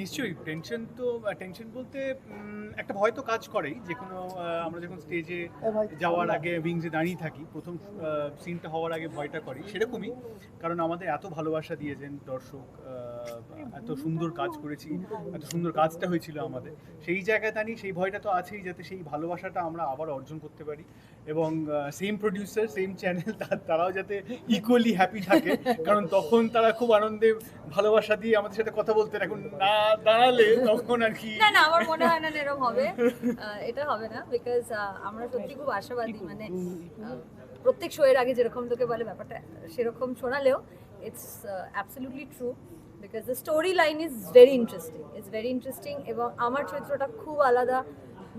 নিশ্চয়ই টেনশন তো টেনশন বলতে একটা ভয় তো কাজ করেই। যে কোনো আমরা যখন স্টেজে যাওয়ার আগে উইংসে দাঁড়িয়ে থাকি প্রথম সিনটা হওয়ার আগে ভয়টা করি সেরকমই। কারণ আমাদের এত ভালোবাসা দিয়েছেন দর্শক এত সুন্দর কাজ করেছি এত সুন্দর কাজটা হয়েছিল আমাদের। সেই জায়গায় দাঁড়িয়ে সেই ভয়টা তো আছেই যাতে সেই ভালোবাসাটা আমরা আবার অর্জন করতে পারি। এবং সেম প্রডিউসার সেম চ্যানেল তারাও যাতে ইকুয়ালি হ্যাপি থাকে। কারণ তখন তারা খুব আনন্দে ভালোবাসা দিয়ে আমাদের সাথে কথা বলতেন। এখন না দাঁড়ালে তখন আর কি না না আমার মনে হয় না এরকম হবে। এটা হবে না বিকজ আমরা সত্যি খুব আশাবাদী মানে প্রত্যেক শো এর আগে যেরকম তোকে বলে ব্যাপারটা সেরকম শোনালেও it's absolutely true because the story line is very interesting it's very interesting এবং আমার চরিত্রটা খুব আলাদা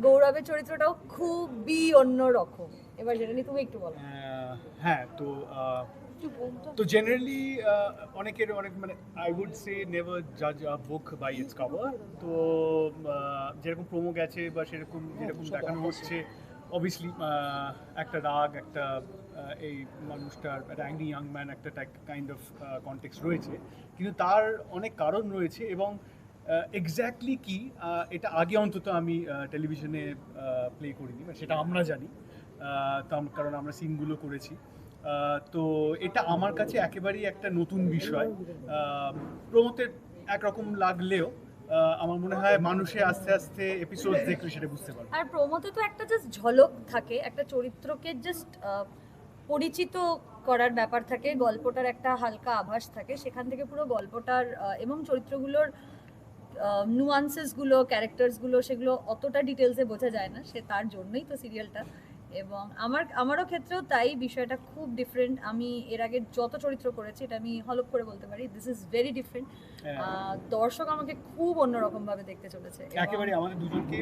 গৌরবের চরিত্রটাও খুবই অন্যরকম। এবার যেটা নিয়ে তুমি একটু বলো। হ্যাঁ তো তো জেনারেলি অনেকের অনেক মানে আই উড সে নেভার জাজ a book by its cover তো যেরকম প্রোমো গেছে বা সেরকম যেরকম দেখানো হচ্ছে অবভিয়াসলি একটা রাগ একটা এই মানুষটার একটা অ্যাংরি ইয়াং ম্যান একটা কাইন্ড অফ কনটেক্স রয়েছে। কিন্তু তার অনেক কারণ রয়েছে এবং এক্স্যাক্টলি কি এটা আগে অন্তত আমি টেলিভিশনে প্লে করিনি সেটা আমরা জানি। কারণ আমরা সিনগুলো করেছি। তো এটা আমার কাছে একেবারেই একটা নতুন বিষয়। প্রমোতে একরকম লাগলেও আমার মনে হয় মানুষে আস্তে আস্তে এপিসোড দেখলে সেটা বুঝতে পারবে। আর প্রোমোতে তো একটা জাস্ট ঝলক থাকে, একটা চরিত্রকে জাস্ট পরিচিত করার ব্যাপার থাকে, গল্পটার একটা হালকা আভাস থাকে, সেখান থেকে পুরো গল্পটার এবং চরিত্রগুলোর নুয়ান্সেসগুলো ক্যারেক্টার্সগুলো সেগুলো অতটা ডিটেলসে বোঝা যায় না, সে তার জন্যই তো সিরিয়ালটা এবং আমার আমারও ক্ষেত্রেও তাই বিষয়টা খুব ডিফারেন্ট আমি এর আগে যত চরিত্র করেছি এটা আমি হলপ করে বলতে পারি দিস ইজ ভেরি ডিফারেন্ট। দর্শক আমাকে খুব অন্যরকম ভাবে দেখতে চলেছে একেবারে আমাদের দুজনকে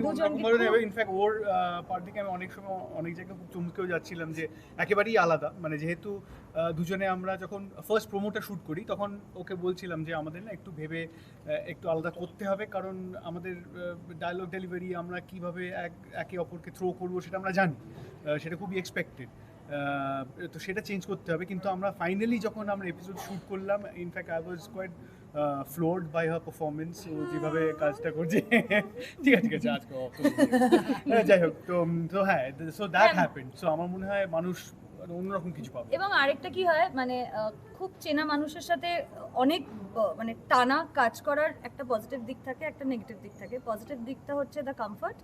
ইনফ্যাক্ট ওর পার থেকে আমি অনেক সময় অনেক জায়গায় খুব চমকেও যাচ্ছিলাম যে একেবারেই আলাদা। মানে যেহেতু দুজনে আমরা যখন ফার্স্ট প্রোমোটা শ্যুট করি তখন ওকে বলছিলাম যে আমাদের না একটু ভেবে একটু আলাদা করতে হবে। কারণ আমাদের ডায়লগ ডেলিভারি আমরা কীভাবে এক একে অপরকে থ্রো করব সেটা আমরা জানি। সেটা খুবই এক্সপেক্টেড তো সেটা চেঞ্জ করতে হবে। কিন্তু আমরা ফাইনালি যখন আমরা এপিসোড শ্যুট করলাম in fact I was quite floored by her performance ও যেভাবে কাজটা করছে। ঠিক আছে ঠিক আছে আজকে। হ্যাঁ, যাই হোক তো তো হ্যাঁ সো দ্যাট হ্যাঁ। হ্যাপেন সো আমার মনে হয় মানুষ মানে অন্যরকম কিছু পাবে। এবং আরেকটা কি হয় মানে খুব চেনা মানুষের সাথে অনেক মানে টানা কাজ করার একটা পজিটিভ দিক থাকে একটা নেগেটিভ দিক থাকে। পজিটিভ দিকটা হচ্ছে the comfort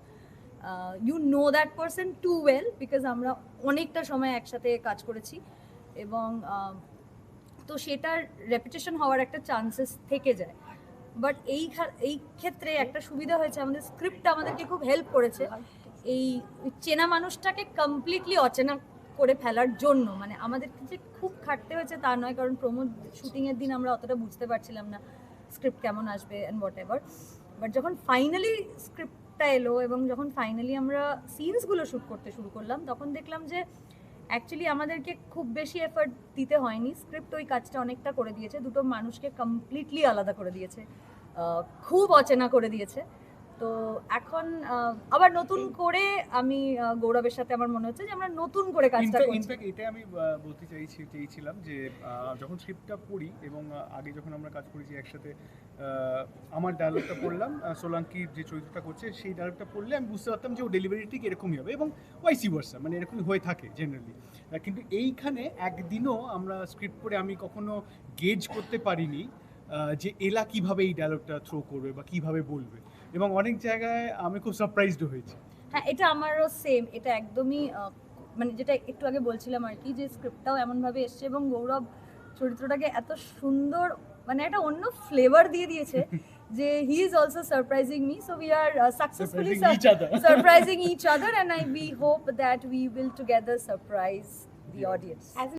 you know that person too well because আমরা অনেকটা সময় একসাথে কাজ করেছি। এবং তো সেটার রেপুটেশন হওয়ার একটা চান্সেস থেকে যায়। বাট এই এই ক্ষেত্রে একটা সুবিধা হয়েছে, আমাদের স্ক্রিপ্টটা আমাদেরকে খুব হেল্প করেছে। এই চেনা মানুষটাকে কমপ্লিটলি অচেনা করে ফেলার জন্য। মানে আমাদেরকে যে খুব খাটতে হয়েছে তা নয়, কারণ প্রমোদ শুটিংয়ের দিন আমরা অতটা বুঝতে পারছিলাম না স্ক্রিপ্ট কেমন আসবে অ্যান্ড হোয়াট এভার বাট যখন ফাইনালি স্ক্রিপ্টটা এলো এবং যখন ফাইনালি আমরা সিনসগুলো শ্যুট করতে শুরু করলাম, তখন দেখলাম যে অ্যাকচুয়ালি আমাদেরকে খুব বেশি এফার্ট দিতে হয়নি। স্ক্রিপ্ট ওই কাজটা অনেকটা করে দিয়েছে। দুটো মানুষকে কমপ্লিটলি আলাদা করে দিয়েছে। খুব অচেনা করে দিয়েছে। তো এখন আবার নতুন করে আমি গৌরবের সাথে আমার মনে হচ্ছে যে আমরা নতুন করে কাজটা করছি। ইনফ্যাক্ট এটাই আমি বলতে চাইছি চেয়েছিলাম যে যখন স্ক্রিপ্টটা পড়ি এবং আগে যখন আমরা কাজ করেছি একসাথে আমার ডায়লগটা পড়লাম আহ, সোলাঙ্কির যে চরিত্রটা করছে সেই ডায়লগটা পড়লে আমি বুঝতে পারতাম যে ও ডেলিভারি ঠিক এরকমই হবে এবং ওয়াইসি ভার্সা মানে এরকমই হয়ে থাকে জেনারেলি কিন্তু এইখানে একদিনও আমরা স্ক্রিপ্ট পড়ে আমি কখনো গেজ করতে পারিনি যে এলা কীভাবে এই ডায়লগটা থ্রো করবে বা কীভাবে বলবে? এবং অনেক জায়গায় আমি খুব সারপ্রাইজড হয়েছি। হ্যাঁ এটা আমারও সেম এটা একদমই মানে যেটা একটু আগে বলছিলাম আর কি যে স্ক্রিপ্টটাও এমনভাবে এসছে এবং গৌরব চরিত্রটাকে এত সুন্দর মানে একটা অন্য ফ্লেভার দিয়ে দিয়েছে যে he is also surprising me so we are successfully surprising each other. and I we hope that we will together surprise the audience.